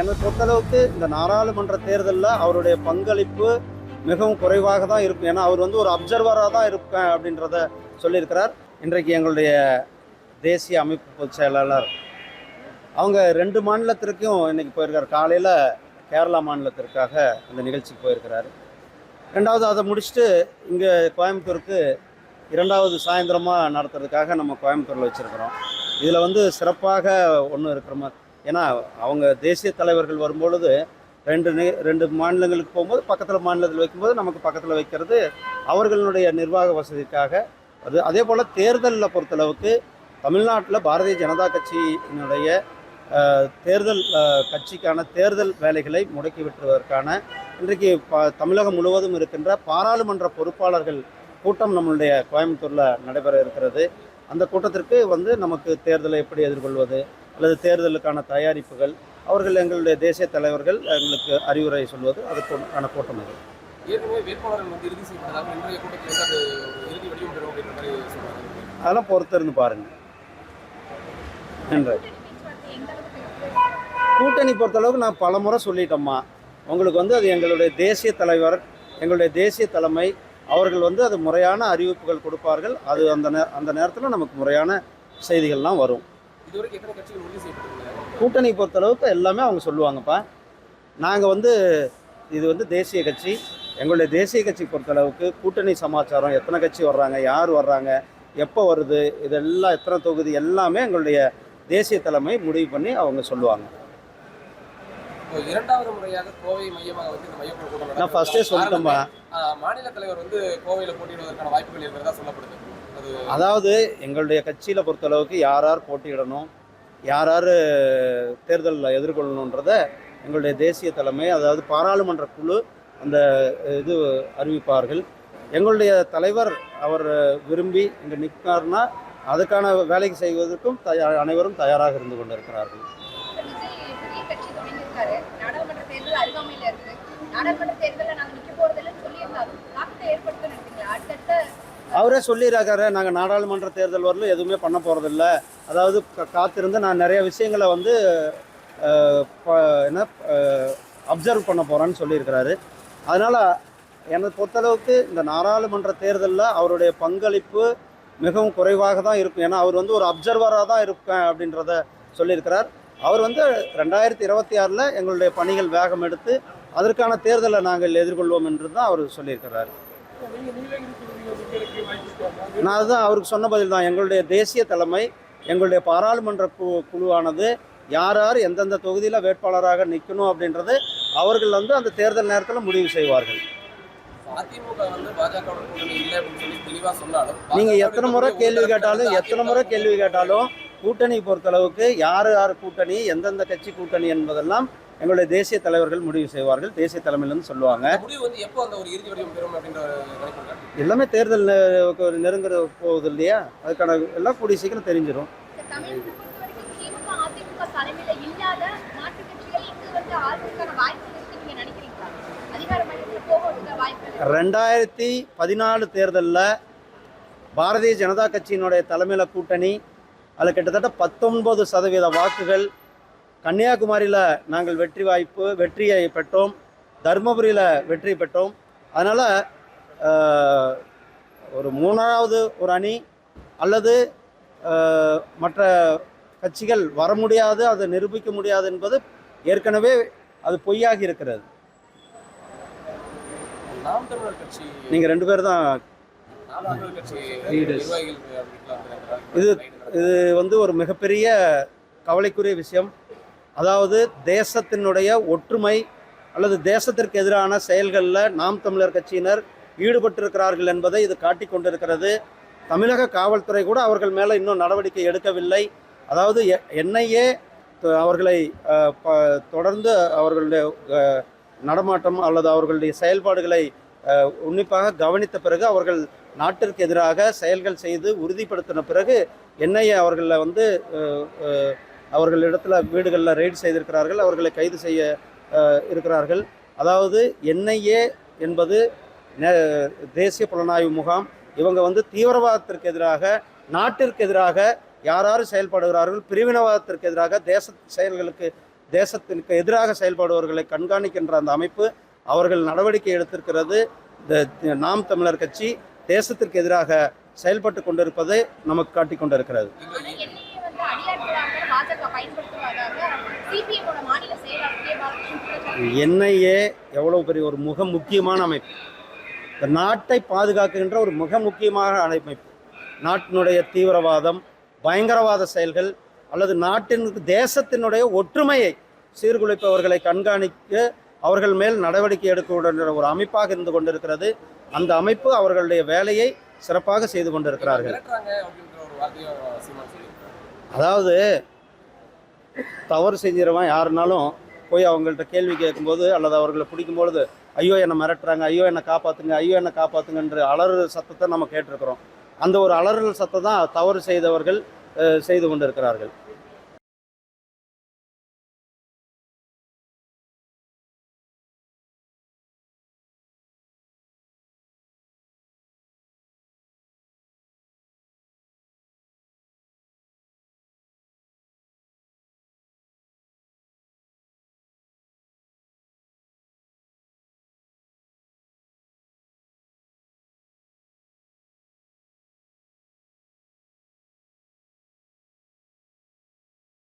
என்னை பொறுத்தளவுக்கு இந்த நாடாளுமன்ற தேர்தலில் அவருடைய பங்களிப்பு மிகவும் குறைவாக தான் இருக்கும். ஏன்னா அவர் வந்து ஒரு அப்சர்வராக தான் இருப்பேன் அப்படின்றத சொல்லியிருக்கிறார். இன்றைக்கு எங்களுடைய தேசிய அமைப்பு பொதுச் செயலாளர். அவங்க ரெண்டு மாநிலத்திற்கும் இன்றைக்கி போயிருக்கார். காலையில் கேரளா மாநிலத்திற்காக அந்த நிகழ்ச்சிக்கு போயிருக்கிறாரு. ரெண்டாவது அதை முடிச்சுட்டு இங்கே கோயம்புத்தூருக்கு இரண்டாவது சாயந்தரமாக நடத்துறதுக்காக நம்ம கோயம்புத்தூரில் வச்சுருக்கிறோம். இதில் வந்து சிறப்பாக ஒன்று இருக்கிற மாதிரி ஏன்னா அவங்க தேசிய தலைவர்கள் வரும்பொழுது ரெண்டு ரெண்டு மாநிலங்களுக்கு போகும்போது பக்கத்தில் மாநிலத்தில் வைக்கும்போது நமக்கு பக்கத்தில் வைக்கிறது அவர்களுடைய நிர்வாக வசதிக்காக. அது அதே போல் தேர்தலில் பொறுத்தளவுக்கு தமிழ்நாட்டில் பாரதிய ஜனதா கட்சியினுடைய தேர்தல் கட்சிக்கான தேர்தல் வேலைகளை முடக்கி விட்டுவதற்கான இன்றைக்கு ப தமிழகம் முழுவதும் இருக்கின்ற பாராளுமன்ற பொறுப்பாளர்கள் கூட்டம் நம்மளுடைய கோயம்புத்தூரில் நடைபெற இருக்கிறது. அந்த கூட்டத்திற்கு வந்து நமக்கு தேர்தலை எப்படி எதிர்கொள்வது? அல்லது தேர்தலுக்கான தயாரிப்புகள் அவர்கள் எங்களுடைய தேசிய தலைவர்கள் எங்களுக்கு அறிவுரை சொல்வது அதுக்கான கூட்டம் இது அதெல்லாம் பொறுத்திருந்து பாருங்க. நன்றி. கூட்டணி பொறுத்தளவுக்கு நான் பல முறை சொல்லிட்டோம்மா. உங்களுக்கு வந்து அது எங்களுடைய தேசிய தலைவர் எங்களுடைய தேசிய தலைமை அவர்கள் வந்து அது முறையான அறிவிப்புகள் கொடுப்பார்கள். அது அந்த நே அந்த நேரத்தில் நமக்கு முறையான செய்திகள்லாம் வரும். கூட்டணி பொறுத்தளவுக்கு எல்லாமே அவங்க சொல்லுவாங்கப்பா. நாங்கள் வந்து இது வந்து தேசிய கட்சி. எங்களுடைய தேசிய கட்சி பொறுத்தளவுக்கு கூட்டணி சமாச்சாரம் எத்தனை கட்சி வர்றாங்க யார் வர்றாங்க எப்போ வருது இதெல்லாம் எத்தனை தொகுதி எல்லாமே எங்களுடைய தேசிய தலைமை முடிவு பண்ணி அவங்க சொல்லுவாங்க. இரண்டாவது முறையாக கோவை மையமாக வந்து இந்த மையக்குழு கூட்டம் நான். ஃபர்ஸ்டே சொல்லிட்டேன்பா ஆ, மாநில தலைவர் வந்து கோவையில் போட்டியிடுவதற்கான வாய்ப்புகள் இருக்கிறதா சொல்லப்படுது. அதாவது எங்களுடைய கட்சியில் பொறுத்தளவுக்கு யார் யார் போட்டியிடணும் யார் யார் தேர்தலில் எதிர்கொள்ளணுன்றத எங்களுடைய தேசிய தலைமை அதாவது பாராளுமன்ற குழு அந்த இது அறிவிப்பார்கள். எங்களுடைய தலைவர் அவர் விரும்பி இங்கே நிற்கார்னா அதுக்கான வேலைக்கு செய்வதற்கும் தயார் அனைவரும் தயாராக இருந்து கொண்டிருக்கிறார்கள். நாடாளுமன்ற தேர்தல் அருகாமையில இருக்கு நாடாளுமன்ற தேர்தலில் நாங்கள் நிற்க போறதில்லைன்னு சொல்லியிருந்தாலும் தாக்கத்தை ஏற்படுத்தணும் அடுத்தடுத்த அவரே சொல்லியிருக்காரு நாங்கள் நாடாளுமன்ற தேர்தல் வரலும் எதுவுமே பண்ண போகிறதில்ல அதாவது காத்திருந்து நான் நிறைய விஷயங்களை வந்து ப- என்ன அப்சர்வ் பண்ண போகிறேன்னு சொல்லியிருக்கிறாரு. அதனால் என்னை பொறுத்தளவுக்கு இந்த நாடாளுமன்ற தேர்தலில் அவருடைய பங்களிப்பு மிகவும் குறைவாக தான் இருக்கும். ஏன்னா அவர் வந்து ஒரு அப்சர்வராக தான் இருப்பேன் அப்படின்றத சொல்லியிருக்கிறார். அவர் வந்து ரெண்டாயிரத்தி இருபத்தி ஆறில் எங்களுடைய பணிகள் வேகம் எடுத்து அதற்கான தேர்தலை நாங்கள் எதிர்கொள்வோம் என்று தான் அவர் சொல்லியிருக்கிறார். நான் அதுதான் அவருக்கு சொன்ன பதில் தான். எங்களுடைய தேசிய தலைமை எங்களுடைய பாராளுமன்ற குழுவானது யார் யார் எந்தெந்த தொகுதியில் வேட்பாளராக நிற்கணும் அப்படின்றது அவர்கள் வந்து அந்த தேர்தல் நேரத்தில் முடிவு செய்வார்கள். நீங்கள் எத்தனை முறை கேள்வி கேட்டாலும் எத்தனை முறை கேள்வி கேட்டாலும் கூட்டணி பொறுத்தளவுக்கு யார் யார் கூட்டணி எந்தெந்த கட்சி கூட்டணி என்பதெல்லாம் எங்களுடைய தேசிய தலைவர்கள் முடிவு செய்வார்கள். தேசிய தலைமையிலேருந்து சொல்லுவாங்க. எல்லாமே தேர்தல் நெருங்குற போகுது இல்லையா? அதுக்கான எல்லாம் கூடிய சீக்கிரம் தெரிஞ்சிடும் ரெண்டாயிரத்தி பதினாலு தேர்தலில் பாரதிய ஜனதா கட்சியினுடைய தலைமையில் கூட்டணி அதில் கிட்டத்தட்ட பத்தொன்பது சதவீத வாக்குகள் கன்னியாகுமரியில் நாங்கள் வெற்றி வாய்ப்பு வெற்றியை பெற்றோம். தருமபுரியில் வெற்றி பெற்றோம். அதனால் ஒரு மூணாவது ஒரு அணி அல்லது மற்ற கட்சிகள் வர முடியாது அதை நிரூபிக்க முடியாது என்பது ஏற்கனவே அது பொய்யாகி இருக்கிறது. நீங்கள் ரெண்டு பேர் தான் இது- இது வந்து ஒரு மிகப்பெரிய கவலைக்குரிய விஷயம். அதாவது தேசத்தினுடைய ஒற்றுமை அல்லது தேசத்திற்கு எதிரான செயல்களில் நாம் தமிழர் கட்சியினர் ஈடுபட்டிருக்கிறார்கள் என்பதை இது காட்டிக் கொண்டிருக்கிறது. தமிழக காவல்துறை கூட அவர்கள் மேலே இன்னும் நடவடிக்கை எடுக்கவில்லை. அதாவது என்ஐஏ அவர்களை தொடர்ந்து அவர்களுடைய நடமாட்டம் அல்லது அவர்களுடைய செயல்பாடுகளை உன்னிப்பாக கவனித்த பிறகு அவர்கள் நாட்டிற்கு எதிராக செயல்கள் செய்து உறுதிப்படுத்தின பிறகு என்ஐஏ அவர்களை வந்து அவர்களிடத்தில் வீடுகளில் ரெய்டு செய்திருக்கிறார்கள் அவர்களை கைது செய்ய இருக்கிறார்கள். அதாவது என்ஐஏ என்பது தேசிய புலனாய்வு முகாம் இவங்க வந்து தீவிரவாதத்திற்கு எதிராக நாட்டிற்கு எதிராக யார் யார் செயல்படுகிறார்கள் பிரிவினவாதத்திற்கு எதிராக தேச செயல்களுக்கு தேசத்திற்கு எதிராக செயல்படுபவர்களை கண்காணிக்கின்ற அந்த அமைப்பு அவர்கள் நடவடிக்கை எடுத்திருக்கிறது. இந்த நாம் தமிழர் கட்சி தேசத்திற்கு எதிராக செயல்பட்டு கொண்டிருப்பதை நமக்கு காட்டிக் கொண்டிருக்கிறது. என்ஐஏ எவ்வளவு பெரிய ஒரு மிக முக்கியமான அமைப்பு. இந்த நாட்டை பாதுகாக்கின்ற ஒரு மிக முக்கியமான அமைப்பு. நாட்டினுடைய தீவிரவாதம் பயங்கரவாத செயல்கள் அல்லது நாட்டின் தேசத்தினுடைய ஒற்றுமையை சீர்குலைப்பவர்களை கண்காணிக்க அவர்கள் மேல் நடவடிக்கை எடுக்கின்ற ஒரு அமைப்பாக இருந்து கொண்டிருக்கிறது. அந்த அமைப்பு அவர்களுடைய வேலையை சிறப்பாக செய்து கொண்டிருக்கிறார்கள். அதாவது தவறு செஞ்சிருவன் யாருனாலும் போய் அவங்கள்ட்ட கேள்வி கேட்கும்போது அல்லது அவர்களை பிடிக்கும் பொழுது ஐயோ என்னை மிரட்டுறாங்க ஐயோ என்னை காப்பாற்றுங்க ஐயோ என்னை காப்பாற்றுங்கன்ற அலறல் சத்தத்தை நம்ம கேட்டிருக்கிறோம். அந்த ஒரு அலறல் சத்தம் தான் தவறு செய்தவர்கள் செய்து கொண்டிருக்கிறார்கள்.